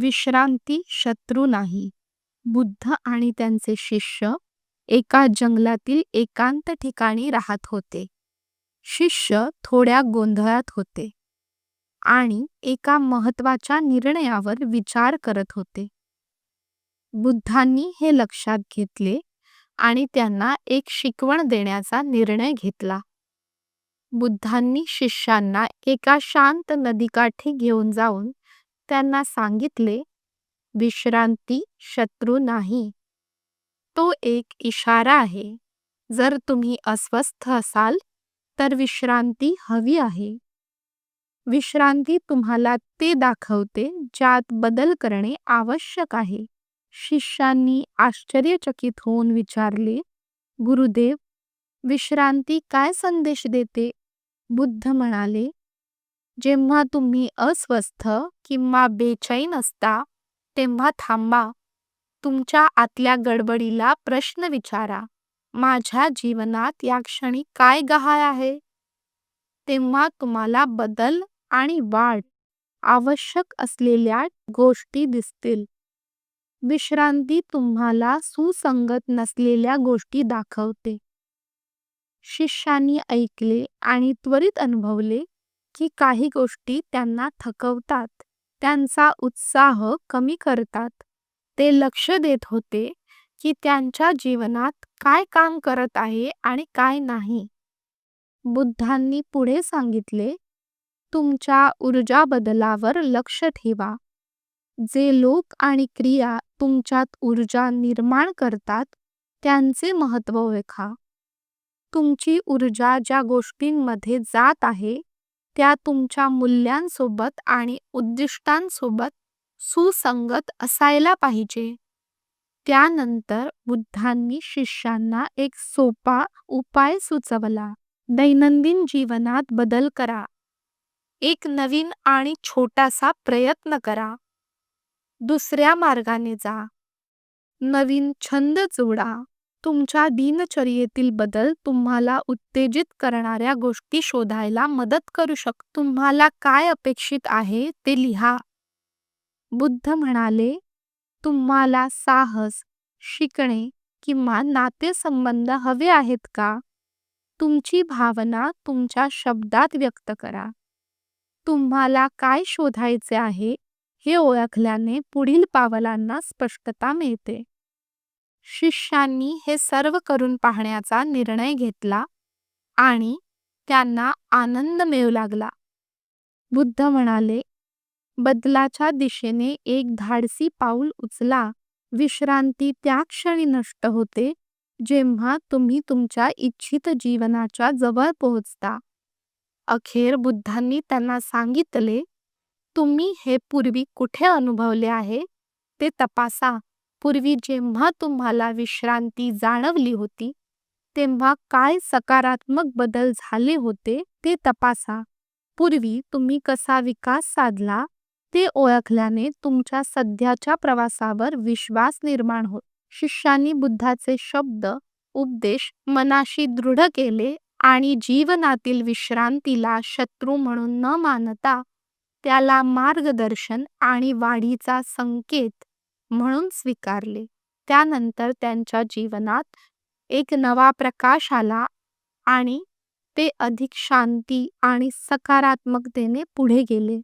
विश्रांती शत्रू नाही. बुद्ध आणि त्यांचे शिष्य एका जंगलातील एकांत ठिकाणी राहत होते. शिष्य थोड्या गोंधळात होते आणि एका महत्त्वाच्या निर्णयावर विचार करत होते. बुद्धांनी हे लक्षात घेतले आणि त्यांना एक शिकवण देण्याचा निर्णय घेतला. बुद्धांनी शिष्यांना एका शांत नदीकाठी घेऊन जाऊन त्यांना सांगितले विश्रांती शत्रू नाही. तो एक इशारा आहे. जर तुम्ही अस्वस्थ असाल तर विश्रांती हवी आहे. विश्रांती तुम्हाला ते दाखवते ज्यात बदल करणे आवश्यक आहे. शिष्यांनी आश्चर्यचकित होऊन विचारले गुरुदेव विश्रांती काय संदेश देते? बुद्ध म्हणाले जेव्हा तुम्ही अस्वस्थ किंवा बेचैन असता तेव्हा थांबा. तुमच्या आतल्या गडबडीला प्रश्न विचारा. माझ्या जीवनात या क्षणी काय गहाळ आहे? तेव्हा तुम्हाला बदल आणि वाढ आवश्यक असलेल्या गोष्टी दिसतील. विश्रांती तुम्हाला सुसंगत नसलेल्या गोष्टी दाखवते. शिष्यांनी ऐकले आणि त्वरित अनुभवले की काही गोष्टी त्यांना थकवतात. त्यांचा उत्साह कमी करतात. ते लक्ष देत होते की त्यांच्या जीवनात काय काम करत आहे आणि काय नाही. बुद्धांनी पुढे सांगितले तुमच्या ऊर्जा बदलावर लक्ष ठेवा. जे लोक आणि क्रिया तुमच्यात ऊर्जा निर्माण करतात त्यांचे महत्त्व ओळखा. तुमची ऊर्जा ज्या गोष्टींमध्ये जात आहे त्या तुमच्या मूल्यांसोबत आणि उद्दिष्टांसोबत सुसंगत असायला पाहिजे. त्यानंतर बुद्धांनी शिष्यांना एक सोपा उपाय सुचवला. दैनंदिन जीवनात बदल करा. एक नवीन आणि छोटासा प्रयत्न करा. दुसऱ्या मार्गाने जा. नवीन छंद जोडा. तुमच्या दिनचर्येतील बदल तुम्हाला उत्तेजित करणाऱ्या गोष्टी शोधायला मदत करू शक तुम्हाला काय अपेक्षित आहे ते लिहा. बुद्ध म्हणाले तुम्हाला साहस शिकणे किंवा नातेसंबंध हवे आहेत का? तुमची भावना तुमच्या शब्दात व्यक्त करा. तुम्हाला काय शोधायचे आहे हे ओळखल्याने पुढील पावलांना स्पष्टता मिळते. शिष्यांनी हे सर्व करून पाहण्याचा निर्णय घेतला आणि त्यांना आनंद मिळू लागला. बुद्ध म्हणाले बदलाच्या दिशेने एक धाडसी पाऊल उचला. विश्रांती त्या क्षणी नष्ट होते जेव्हा तुम्ही तुमच्या इच्छित जीवनाच्या जवळ पोहोचता. अखेर बुद्धांनी त्यांना सांगितले तुम्ही हे पूर्वी कुठे अनुभवले आहे? ते तपासा. पूर्वी जेव्हा तुम्हाला विश्रांती जाणवली होती तेव्हा काय सकारात्मक बदल झाले होते ते तपासा. पूर्वी तुम्ही कसा विकास साधला ते ओळखल्याने तुमच्या सध्याच्या प्रवासावर विश्वास निर्माण होत शिष्यांनी बुद्धाचे शब्द उपदेश मनाशी दृढ केले आणि जीवनातील विश्रांतीला शत्रू म्हणून न मानता त्याला मार्गदर्शन आणि वाढीचा संकेत म्हणून स्वीकारले. त्यानंतर त्यांच्या जीवनात एक नवा प्रकाश आला आणि ते अधिक शांती आणि सकारात्मकतेने पुढे गेले.